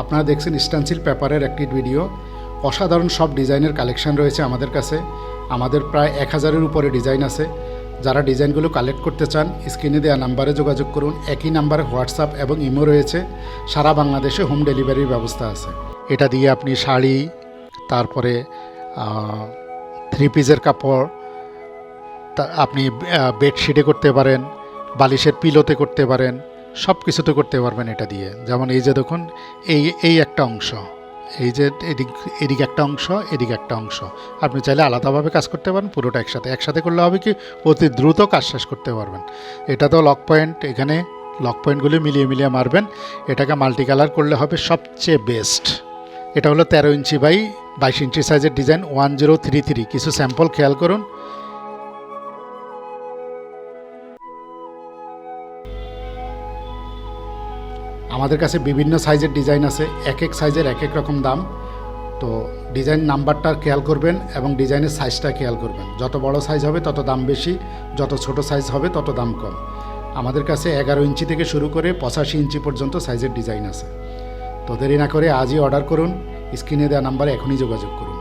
আপনারা দেখছেন স্টানসিল পেপারের একটি ভিডিও। অসাধারণ সব ডিজাইনের কালেকশন রয়েছে আমাদের কাছে। আমাদের প্রায় এক হাজারের উপরে ডিজাইন আছে। যারা ডিজাইনগুলো কালেক্ট করতে চান, স্ক্রিনে দেওয়া নাম্বারে যোগাযোগ করুন। একই নাম্বারে হোয়াটসঅ্যাপ এবং ইমো রয়েছে। সারা বাংলাদেশে হোম ডেলিভারির ব্যবস্থা আছে। এটা দিয়ে আপনি শাড়ি, তারপরে থ্রি পিসের কাপড় আপনি বেডশিটে করতে পারেন, বালিশের পিলোতে করতে পারেন। সব কিছুতে করতে পারবেন এটা দিয়ে। যেমন এই যে দেখুন, এই এই একটা অংশ, এই যে এদিক এদিক একটা অংশ, এদিক একটা অংশ। আপনি চাইলে আলাদাভাবে কাজ করতে পারেন, পুরোটা একসাথে। একসাথে করলে হবে কি, অতি দ্রুত কাজ শেষ করতে পারবেন। এটা তো লক পয়েন্ট, এখানে লক পয়েন্টগুলি মিলিয়ে মিলিয়ে মারবেন। এটাকে মাল্টি কালার করলে হবে সবচেয়ে বেস্ট। এটা হলো তেরো ইঞ্চি বাই বাইশ ইঞ্চি সাইজের design, one zero three three. কিছু স্যাম্পল খেয়াল করুন। আমাদের কাছে বিভিন্ন সাইজের ডিজাইন আছে, এক এক সাইজের এক এক রকম দাম। তো ডিজাইন নাম্বারটা খেয়াল করবেন এবং ডিজাইনের সাইজটা খেয়াল করবেন। যত বড় সাইজ হবে, তত দাম বেশি, যত ছোট সাইজ হবে, তত দাম কম। আমাদের কাছে এগারো ইঞ্চি থেকে শুরু করে পঁচাশি ইঞ্চি পর্যন্ত সাইজের ডিজাইন আছে। তো দেরি না করে আজই অর্ডার করুন, স্ক্রিনে দেওয়া নাম্বারে এখনই যোগাযোগ করুন।